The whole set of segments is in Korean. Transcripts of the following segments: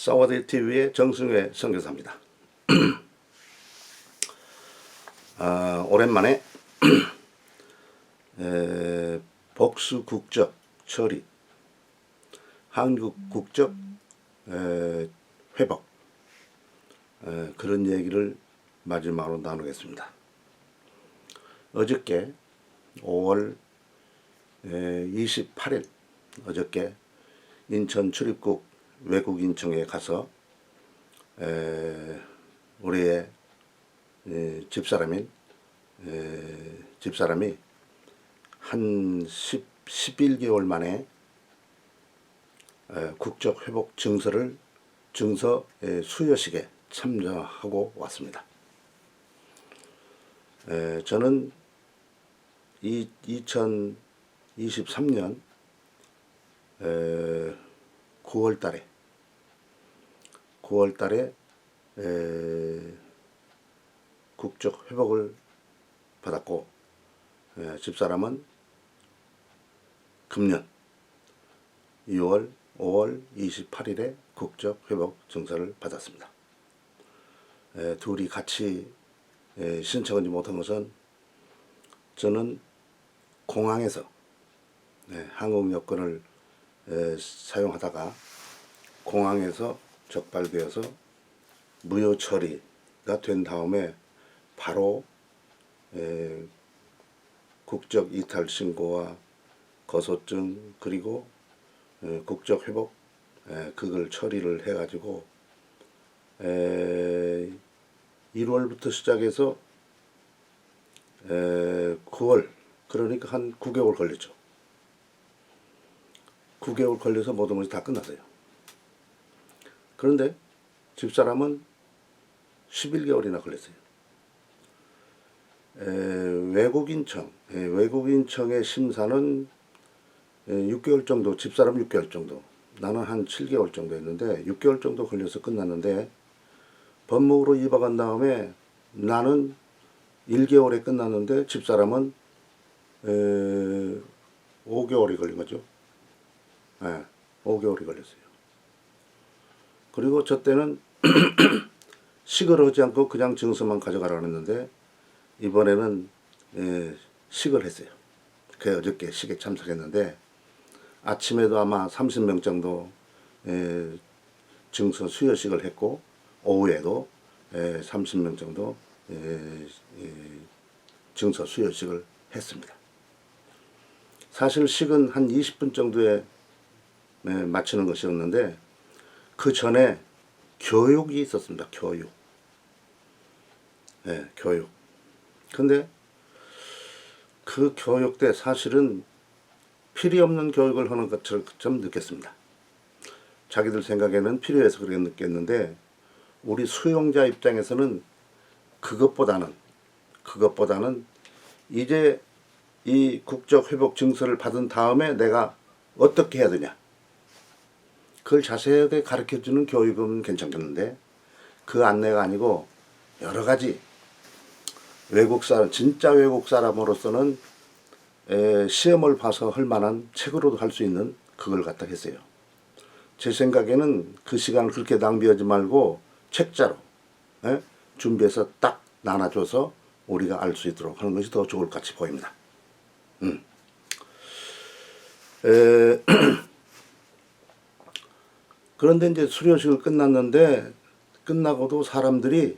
사와디 TV의 정승회 선교사입니다. 아, 오랜만에 에, 복수 국적 처리, 한국 국적 에, 회복 에, 그런 얘기를 마지막으로 나누겠습니다. 어저께 5월 28일 어저께 인천 출입국 외국인청에 가서 에, 우리의 에, 집사람인 에, 집사람이 한 10, 11개월 만에 에, 국적 회복 증서를 증서 에, 수여식에 참여하고 왔습니다. 에, 저는 이 2023년 9월 달에 9월 달에 에, 국적 회복을 받았고 에, 집사람은 금년 2월 5월 28일에 국적 회복 증서를 받았습니다. 에, 둘이 같이 에, 신청하지 못한 것은 저는 공항에서 네, 한국 여권을 에, 사용하다가 공항에서 적발되어서 무효 처리가 된 다음에 바로 에, 국적 이탈 신고와 거소증 그리고 에, 국적 회복 에, 그걸 처리를 해가지고 에, 1월부터 시작해서 에, 9월 그러니까 한 9개월 걸렸죠. 9개월 걸려서 모든 것이 다 끝났어요. 그런데 집사람은 11개월이나 걸렸어요. 에, 외국인청, 에, 외국인청의 심사는 에, 6개월 정도, 집사람 6개월 정도, 나는 한 7개월 정도 했는데 6개월 정도 걸려서 끝났는데 법무부로 입학한 다음에 나는 1개월에 끝났는데 집사람은 에, 5개월이 걸린 거죠. 예, 5개월이 걸렸어요. 그리고 저 때는 식을 하지 않고 그냥 증서만 가져가라 그랬는데 이번에는 예, 식을 했어요. 그 어저께 식에 참석했는데 아침에도 아마 30명 정도 예, 증서 수여식을 했고 오후에도 예, 30명 정도 예, 예, 증서 수여식을 했습니다. 사실 식은 한 20분 정도에 예, 마치는 것이었는데 그 전에 교육이 있었습니다. 교육. 예, 교육. 근데 그 교육 때 사실은 필요 없는 교육을 하는 것처럼 좀 느꼈습니다. 자기들 생각에는 필요해서 그렇게 느꼈는데 우리 수용자 입장에서는 그것보다는 그것보다는 이제 이 국적 회복 증서를 받은 다음에 내가 어떻게 해야 되냐 그걸 자세하게 가르쳐 주는 교육은 괜찮겠는데 그 안내가 아니고 여러 가지 외국 사람 진짜 외국 사람으로서는 에, 시험을 봐서 할 만한 책으로도 할 수 있는 그걸 갖다 했어요. 제 생각에는 그 시간을 그렇게 낭비하지 말고 책자로 에, 준비해서 딱 나눠줘서 우리가 알 수 있도록 하는 것이 더 좋을 것 같이 보입니다. 음. 에, 그런데 이제 수료식을 끝났는데 끝나고도 사람들이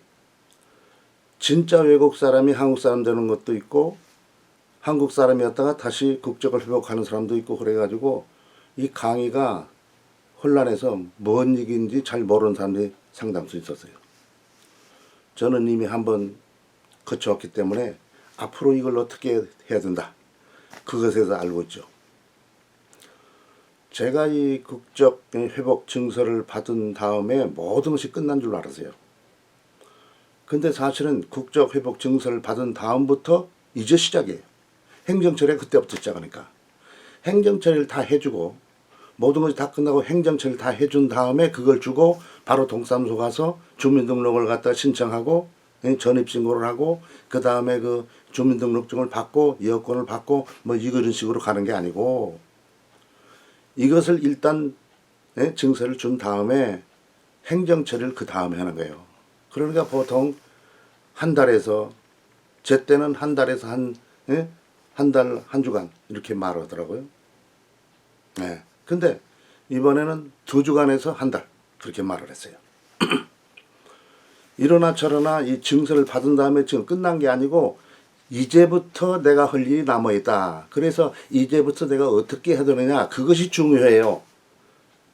진짜 외국 사람이 한국 사람 되는 것도 있고 한국 사람이었다가 다시 국적을 회복하는 사람도 있고 그래가지고 이 강의가 혼란해서 뭔 얘기인지 잘 모르는 사람들이 상당수 있었어요. 저는 이미 한번 거쳐왔기 때문에 앞으로 이걸 어떻게 해야 된다. 그것에 대해서 알고 있죠. 제가 이 국적 회복 증서를 받은 다음에 모든 것이 끝난 줄 알았어요. 근데 사실은 국적 회복 증서를 받은 다음부터 이제 시작이에요. 행정처리 그때부터 시작하니까. 행정처리를 다 해주고 모든 것이 다 끝나고 행정처리를 다 해준 다음에 그걸 주고 바로 동사무소 가서 주민등록을 갖다 신청하고 예, 전입신고를 하고 그 다음에 그 주민등록증을 받고 여권을 받고 뭐 이런 식으로 가는 게 아니고 이것을 일단 예, 증서를 준 다음에 행정 처리를 그 다음에 하는 거예요. 그러니까 보통 한 달에서 제 때는 한 달에서 한 예? 한달한 주간 이렇게 말하더라고요. 네. 근데 이번에는 두 주간에서 한 달 그렇게 말을 했어요. 이러나 저러나 이 증서를 받은 다음에 지금 끝난 게 아니고 이제부터 내가 할 일이 남아 있다. 그래서 이제부터 내가 어떻게 해야 되느냐 그것이 중요해요.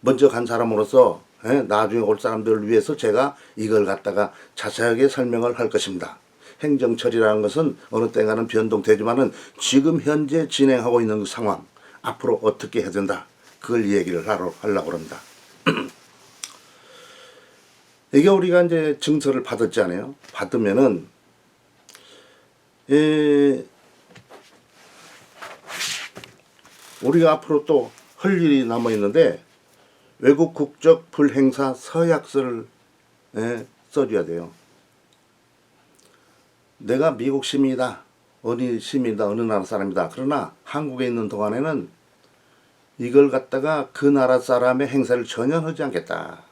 먼저 간 사람으로서 예, 나중에 올 사람들을 위해서 제가 이걸 갖다가 자세하게 설명을 할 것입니다. 행정처리라는 것은 어느 때가는 변동되지만은 지금 현재 진행하고 있는 그 상황 앞으로 어떻게 해야 된다. 그걸 얘기를 하러 하려고 합니다. 이게 우리가 이제 증서를 받았잖아요. 받으면은 에, 우리가 앞으로 또 할 일이 남아 있는데 외국 국적 불행사 서약서를 에, 써줘야 돼요. 내가 미국 시민이다, 어디 시민이다, 어느 나라 사람이다. 그러나 한국에 있는 동안에는 이걸 갖다가 그 나라 사람의 행사를 전혀 하지 않겠다.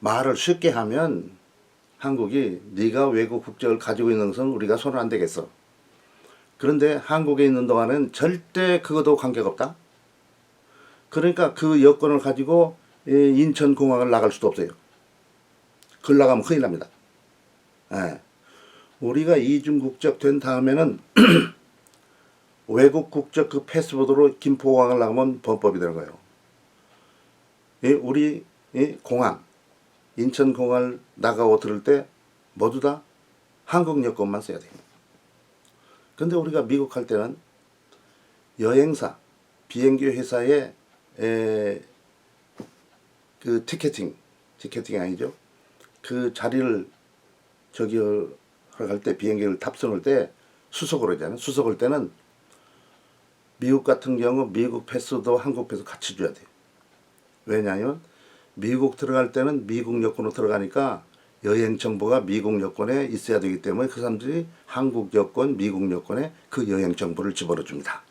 말을 쉽게 하면 한국이 네가 외국 국적을 가지고 있는 것은 우리가 손을 안 대겠어. 그런데 한국에 있는 동안은 절대 그것도 관계가 없다. 그러니까 그 여권을 가지고 인천공항을 나갈 수도 없어요. 그걸 나가면 큰일 납니다. 예. 우리가 이중 국적 된 다음에는 외국 국적 그 패스포드로 김포공항을 나가면 범법이 되는 거예요. 이 우리 이 공항 인천공항을 나가고 들을 때 모두 다 한국 여권만 써야 돼요. 근데 우리가 미국 할 때는 여행사, 비행기 회사에 에, 그 티켓팅, 티켓팅이 아니죠. 그 자리를 저기 할 때 비행기를 탑승할 때 수속을 하잖아요. 수속할 때는 미국 같은 경우 미국 패스도 한국 패스 같이 줘야 돼요. 왜냐하면 미국 들어갈 때는 미국 여권으로 들어가니까 여행 정보가 미국 여권에 있어야 되기 때문에 그 사람들이 한국 여권, 미국 여권에 그 여행 정보를 집어넣어 줍니다.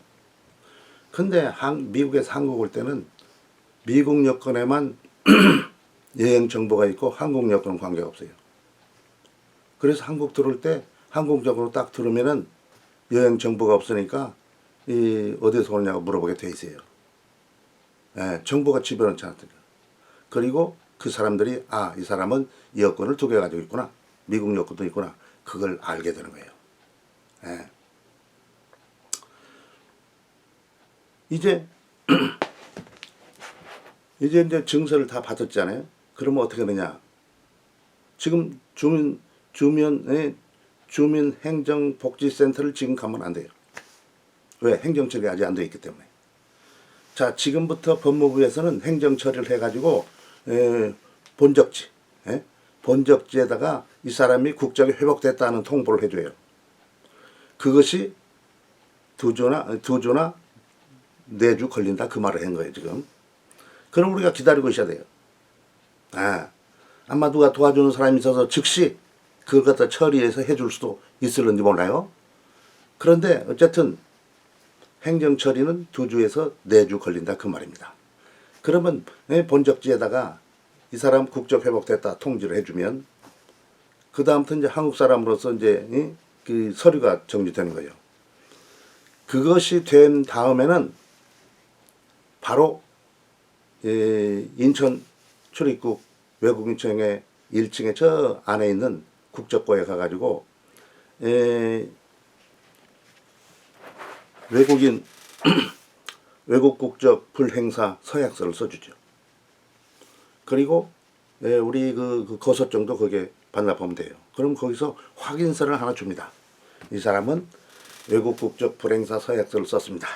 근데 한, 미국에서 한국 올 때는 미국 여권에만 여행 정보가 있고 한국 여권은 관계가 없어요. 그래서 한국 들어올 때 한국적으로 딱 들으면은 여행 정보가 없으니까 이 어디서 오느냐고 물어보게 돼 있어요. 예, 정보가 집어넣지 않습니까? 그리고 그 사람들이 아, 이 사람은 여권을 두 개 가지고 있구나. 미국 여권도 있구나. 그걸 알게 되는 거예요. 예. 이제 이제 이제 증서를 다 받았잖아요. 그러면 어떻게 되냐? 지금 주민 주민의 주민 행정 복지 센터를 지금 가면 안 돼요. 왜? 행정 처리가 아직 안 돼 있기 때문에. 자, 지금부터 법무부에서는 행정 처리를 해 가지고 에, 본적지, 에? 본적지에다가 이 사람이 국적이 회복됐다는 통보를 해줘요. 그것이 두 주나 두 주나 네 주 걸린다 그 말을 한 거예요 지금. 그럼 우리가 기다리고 있어야 돼요. 아, 아마 누가 도와주는 사람이 있어서 즉시 그걸 갖다 처리해서 해줄 수도 있을는지 몰라요. 그런데 어쨌든 행정 처리는 두 주에서 네 주 걸린다 그 말입니다. 그러면 예, 본적지에다가 이 사람 국적 회복됐다 통지를 해주면 그 다음부터 이제 한국 사람으로서 이제 이, 그 서류가 정리되는 거예요. 그것이 된 다음에는 바로 예, 인천 출입국 외국인청의 1층에 저 안에 있는 국적과에 가가지고 에, 외국인 외국 국적 불행사 서약서를 써주죠. 그리고 에, 우리 그, 그 거소증도 거기에 반납하면 돼요. 그럼 거기서 확인서를 하나 줍니다. 이 사람은 외국 국적 불행사 서약서를 썼습니다.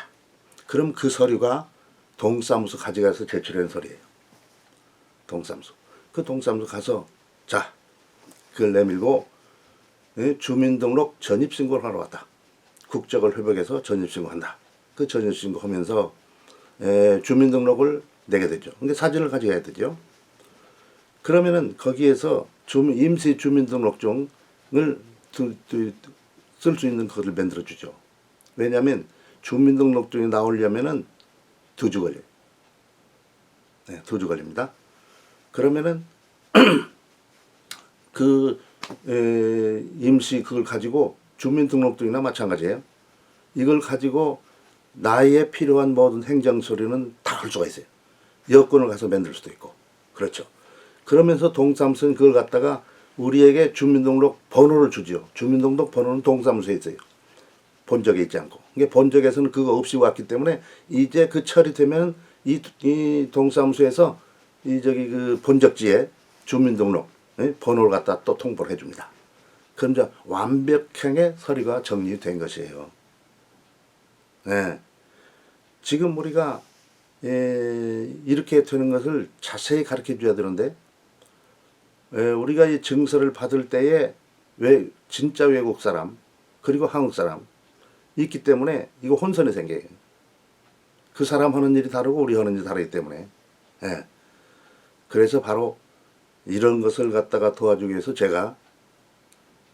그럼 그 서류가 동사무소 가져가서 제출하는 서류예요. 동사무소. 그 동사무소 가서 자 그걸 내밀고 예, 주민등록 전입신고를 하러 왔다. 국적을 회복해서 전입신고한다. 그 전입신고하면서 에, 주민등록을 내게 되죠. 근데 사진을 가져가야 되죠. 그러면은 거기에서 주민, 임시 주민등록증을 쓸 수 있는 것을 만들어 주죠. 왜냐하면 주민등록증이 나오려면은 두 주 걸려요. 네, 두 주 걸립니다. 그러면은 그 에, 임시 그걸 가지고 주민등록증이나 마찬가지예요. 이걸 가지고 나에 필요한 모든 행정 처리는 다 할 수가 있어요. 여권을 가서 만들 수도 있고 그렇죠. 그러면서 동사무소는 그걸 갖다가 우리에게 주민등록 번호를 주죠. 주민등록 번호는 동사무소에 있어요. 본적에 있지 않고. 이게 본적에서는 그거 없이 왔기 때문에 이제 그 처리되면 이, 이 동사무소에서 이 저기 그 본적지에 주민등록 예? 번호를 갖다 또 통보를 해줍니다. 그럼 완벽하게 서류가 정리된 것이에요. 예. 지금 우리가 예, 이렇게 되는 것을 자세히 가르쳐 줘야 되는데 예, 우리가 이 증서를 받을 때에 왜 진짜 외국 사람 그리고 한국 사람 있기 때문에 이거 혼선이 생겨요. 그 사람 하는 일이 다르고 우리 하는 일이 다르기 때문에 예. 그래서 바로 이런 것을 갖다가 도와주기 위해서 제가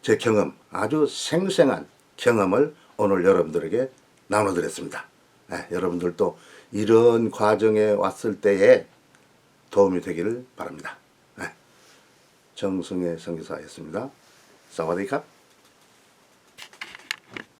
제 경험 아주 생생한 경험을 오늘 여러분들에게 나눠드렸습니다. 예, 여러분들도 이런 과정에 왔을 때에 도움이 되기를 바랍니다. 예, 정승혜 선교사였습니다. 사와디캅.